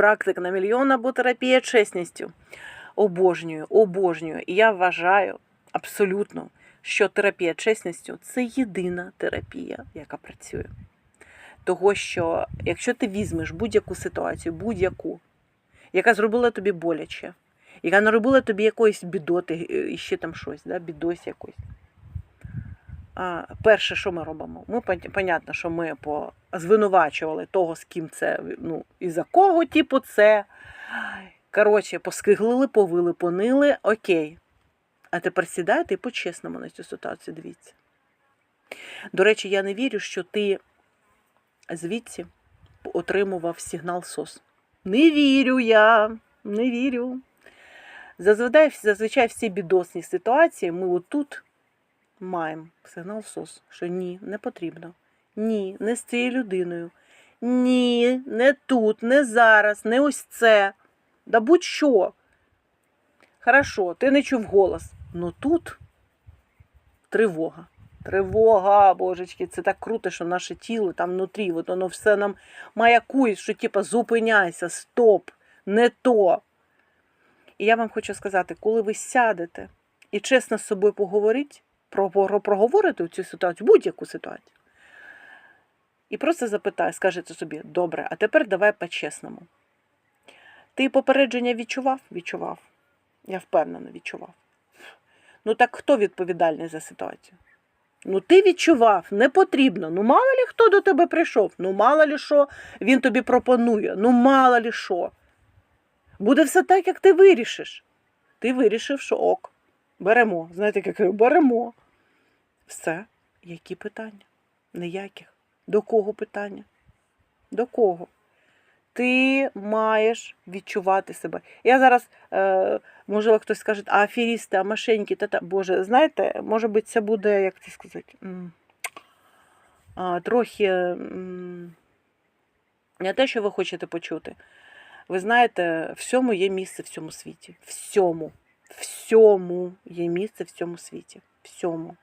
практик на мільйон або терапія чесністю. Обожнюю, обожнюю. І я вважаю абсолютно, що терапія чесністю це єдина терапія, яка працює. Того, що якщо ти візьмеш будь-яку ситуацію, будь-яку, яка зробила тобі боляче, яка наробила тобі якоїсь бідоти, е, і ще там щось, да, бідось якось. А, перше, що ми робимо? Ми понятно, що ми по- звинувачували того, з ким це, ну, і за кого, типу, це. Коротше, поскиглили, повили, понили, окей. А тепер сідайте і по-чесному на цю ситуацію дивіться. До речі, я не вірю, що ти звідси отримував сигнал СОС. Не вірю я, не вірю. Зазвичай, зазвичай всі бідосні ситуації ми отут маємо сигнал СОС, що ні, не потрібно. Ні, не з цією людиною. Ні, не тут, не зараз, не ось це. Да будь-що. Хорошо, ти не чув голос. Ну тут тривога. Тривога, божечки, це так круто, що наше тіло там внутрі, от воно все нам маякує, що типа зупиняйся, стоп, не то. І я вам хочу сказати, коли ви сядете і чесно з собою поговоріть, про, про, проговорите цю ситуацію, будь-яку ситуацію. І просто запитай, скажете собі, добре, а тепер давай по-чесному. Ти попередження відчував? Відчував. Я впевнено відчував. Ну так хто відповідальний за ситуацію? Ну, ти відчував, не потрібно. Ну, мало лі хто до тебе прийшов, ну мало лі що він тобі пропонує, ну мало лі що. Буде все так, як ти вирішиш. Ти вирішив, що ок. Беремо. Знаєте, як я кажу, беремо. Все. Які питання? Ніяких. До кого питання? До кого? Ти маєш відчувати себе. Я зараз, е, можливо, хтось скаже, а аферісти, а мошенники, та, та. Боже, знаєте, може бути, це буде, як це сказати, трохи не те, що ви хочете почути. Ви знаєте, всьому є місце в цьому світі. Всьому. Всьому є місце в цьому світі. Всьому.